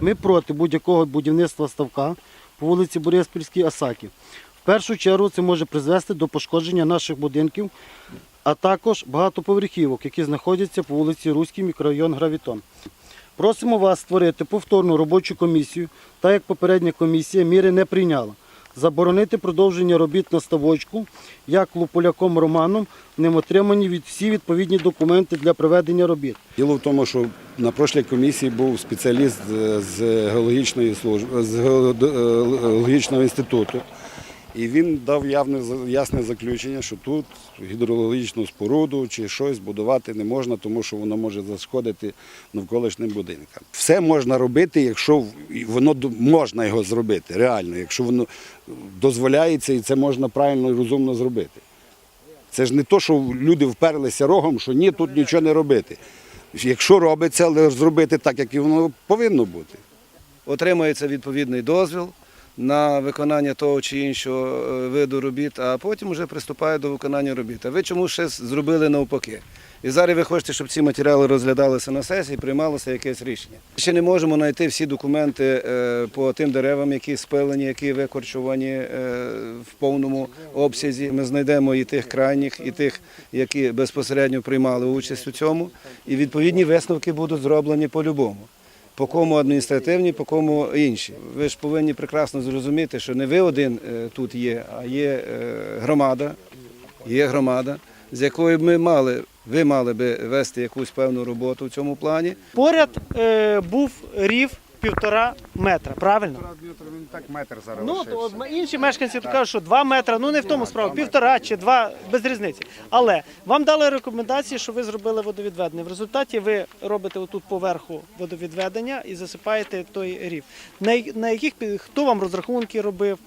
Ми проти будь-якого будівництва ставка по вулиці Бориспільській Асакі. В першу чергу це може призвести до пошкодження наших будинків, а також багатоповерхівок, які знаходяться по вулиці Руській, мікрорайон Гравітон. Просимо вас створити повторну робочу комісію, так як попередня комісія міри не прийняла. Заборонити продовження робіт на ставочку, як Луполяком Романом, ним отримані від всі відповідні документи для проведення робіт. Діло в тому, що на прошлій комісії був спеціаліст е, з геологічної служби з геолого- е, геологічного інституту. І він дав явне ясне заключення, що тут гідрологічну споруду чи щось будувати не можна, тому що воно може зашкодити навколишнім будинкам. Все можна робити, якщо воно можна його зробити, реально, якщо воно дозволяється і це можна правильно і розумно зробити. Це ж не то, що люди вперлися рогом, що ні, тут нічого не робити. Якщо робиться, але зробити так, як воно повинно бути. отримується відповідний дозвіл на виконання того чи іншого е, виду робіт, а потім вже приступає до виконання робіт. А ви чому ще зробили навпаки? І зараз ви хочете, щоб ці матеріали розглядалися на сесії, приймалося якесь рішення. Ще не можемо знайти всі документи е, по тим деревам, які спилені, які викорчувані е, в повному обсязі. Ми знайдемо і тих крайніх, і тих, які безпосередньо приймали участь у цьому. І відповідні висновки будуть зроблені по-любому по кому адміністративні, по кому інші. Ви ж повинні прекрасно зрозуміти, що не ви один е, тут є, а є е, громада, є громада, з якою ми мали, ви мали би вести якусь певну роботу в цьому плані. Поряд е, був рів півтора метра, правильно? Він так метр зараз. Ну, то от інші мешканці то кажуть, що два метри, ну не в тому справа, півтора чи два, без різниці. Але вам дали рекомендації, що ви зробили водовідведення. В результаті ви робите отут поверху водовідведення і засипаєте той рів. На, на яких хто вам розрахунки робив?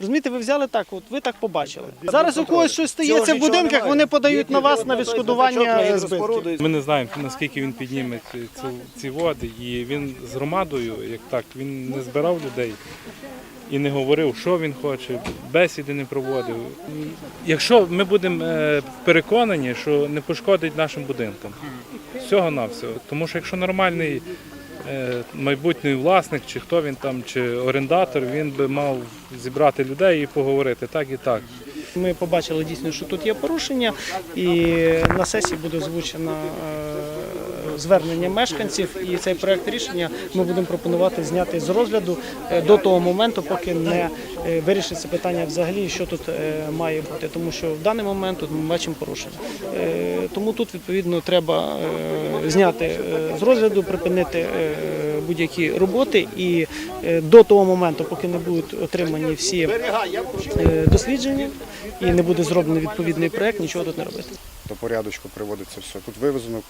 Розумієте, ви взяли так, от ви так побачили. Зараз у когось щось стається в будинках, вони подають на вас на відшкодування збитків. Ми не знаємо, наскільки він підніме ці, ці, ці води. І він з громадою, як так, він не збирав людей і не говорив, що він хоче, бесіди не проводив. Якщо ми будемо е, переконані, що не пошкодить нашим будинкам, всього навсього. Тому що якщо нормальний майбутній власник, чи хто він там, чи орендатор, він би мав зібрати людей і поговорити так і так. Ми побачили дійсно, що тут є порушення, і на сесії буде озвучено е, звернення мешканців. І цей проект рішення ми будемо пропонувати зняти з розгляду е, до того моменту, поки не е, вирішиться питання взагалі, що тут е, має бути. Тому що в даний момент ми бачимо порушення. Тому тут відповідно треба зняти з розгляду, припинити будь-які роботи і до того моменту, поки не будуть отримані всі дослідження і не буде зроблений відповідний проект, нічого тут не робити. До порядочку приводиться все. Тут вивезено е,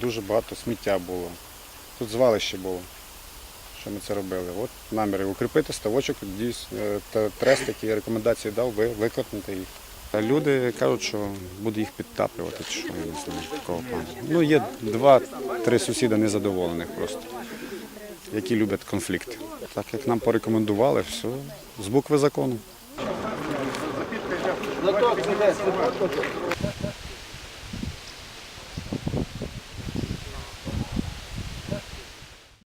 дуже багато сміття було. Тут звалище було, що ми це робили. От наміри укріпити ставочок, е, та трест, які рекомендації дав, ви викликнути їх. Люди кажуть, що буде їх підтаплювати, чи що я не знаю такого плану. Ну, є два-три сусіда незадоволених просто, які люблять конфлікт. Так як нам порекомендували, все з букви закону.